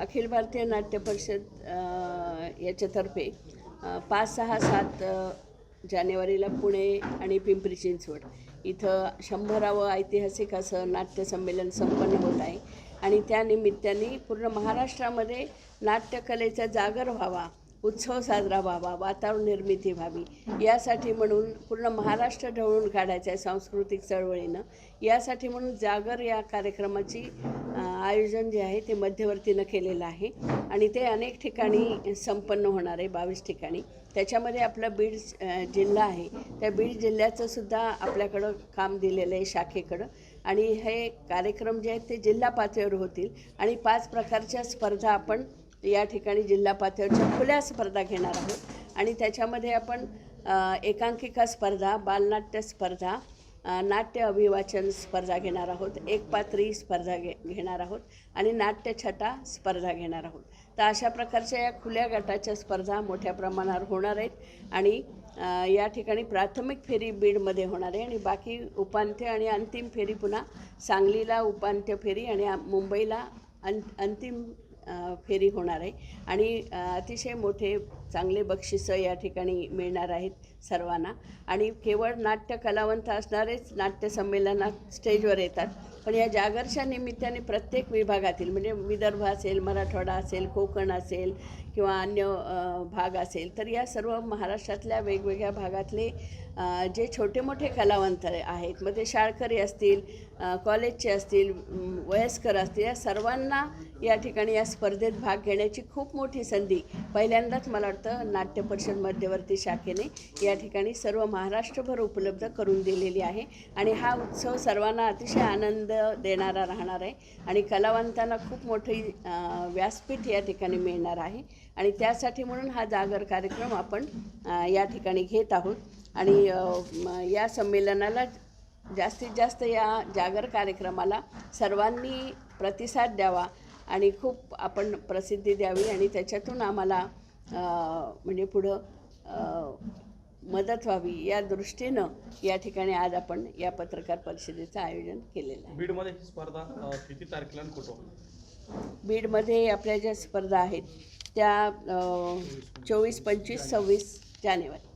अखिल भारतीय नाट्य परिषद याच्यातर्फे पाच सहा सात जानेवारीला पुणे आणि पिंपरी चिंचवड. इथं शंभरावं ऐतिहासिक असं नाट्य संमेलन संपन्न होत आहे. आणि त्या निमित्ताने पूर्ण महाराष्ट्रामध्ये नाट्यकलेचा जागर व्हावा उत्सव साजरा व्हावा वातावरण निर्मिती व्हावी. यासाठी म्हणून पूर्ण महाराष्ट्र ढवळून काढायचं आहे सांस्कृतिक चळवळीनं. यासाठी म्हणून जागर या कार्यक्रमाची आयोजन जे आहे ते मध्यवर्तीनं केलेलं आहे. आणि ते अनेक ठिकाणी संपन्न होणार आहे बावीस ठिकाणी. त्याच्यामध्ये आपला बीड जिल्हा आहे. त्या बीड जिल्ह्याचं सुद्धा आपल्याकडं काम दिलेलं आहे शाखेकडं. आणि हे कार्यक्रम जे आहेत ते जिल्हा पातळीवर होतील. आणि पाच प्रकारच्या स्पर्धा आपण या ठिकाणी जिल्हा पातळीवरच्या खुल्या स्पर्धा घेणार आहोत. आणि त्याच्यामध्ये आपण एकांकिका स्पर्धा बालनाट्य स्पर्धा नाट्य अभिवाचन स्पर्धा घेणार आहोत. एकपात्री स्पर्धा घे घेणार आहोत. आणि नाट्यछटा स्पर्धा घेणार आहोत. तर अशा प्रकारच्या या खुल्या गटाच्या स्पर्धा मोठ्या प्रमाणावर होणार आहेत. आणि या ठिकाणी प्राथमिक फेरी बीडमध्ये होणार आहे. आणि बाकी उपांत्य आणि अंतिम फेरी पुन्हा सांगलीला उपांत्य फेरी आणि मुंबईला अं अंतिम फेरी होणार आहे. आणि अतिशय मोठे चांगले बक्षिसं या ठिकाणी मिळणार आहेत सर्वांना. आणि केवळ नाट्य कलावंत असणारेच नाट्य संमेलनात स्टेजवर येतात. पण या जागरच्या निमित्ताने प्रत्येक विभागातील म्हणजे विदर्भ असेल मराठवाडा असेल कोकण असेल किंवा अन्य भाग असेल तर या सर्व महाराष्ट्रातल्या वेगवेगळ्या भागातले जे छोटे मोठे कलावंत आहेत मग ते शाळकरी असतील कॉलेजचे असतील वयस्कर असतील या सर्वांना या ठिकाणी या स्पर्धेत भाग घेण्याची खूप मोठी संधी पहिल्यांदाच मला वाटतं नाट्य परिषद मध्यवर्ती शाखेने या ठिकाणी सर्व महाराष्ट्रभर उपलब्ध करून दिलेली आहे. आणि हा उत्सव सर्वांना अतिशय आनंद देणारा राहणार आहे. आणि कलावंतांना खूप मोठी व्यासपीठ या ठिकाणी मिळणार आहे. आणि त्यासाठी म्हणून हा जागर कार्यक्रम आपण या ठिकाणी घेत आहोत. आणि या संमेलनाला जास्तीत जास्त या जागर कार्यक्रमाला सर्वांनी प्रतिसाद द्यावा आणि खूप आपण प्रसिद्धी द्यावी आणि त्याच्यातून आम्हाला म्हणजे पुढं मदत व्हावी या दृष्टीनं या ठिकाणी आज आपण या पत्रकार परिषदेचं आयोजन केलेलं आहे. बीडमध्ये ही स्पर्धा किती तारखेला कुठं बीडमध्ये आपल्या ज्या स्पर्धा आहेत त्या चोवीस पंचवीस सव्वीस जानेवारी.